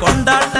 கொண்டாட்ட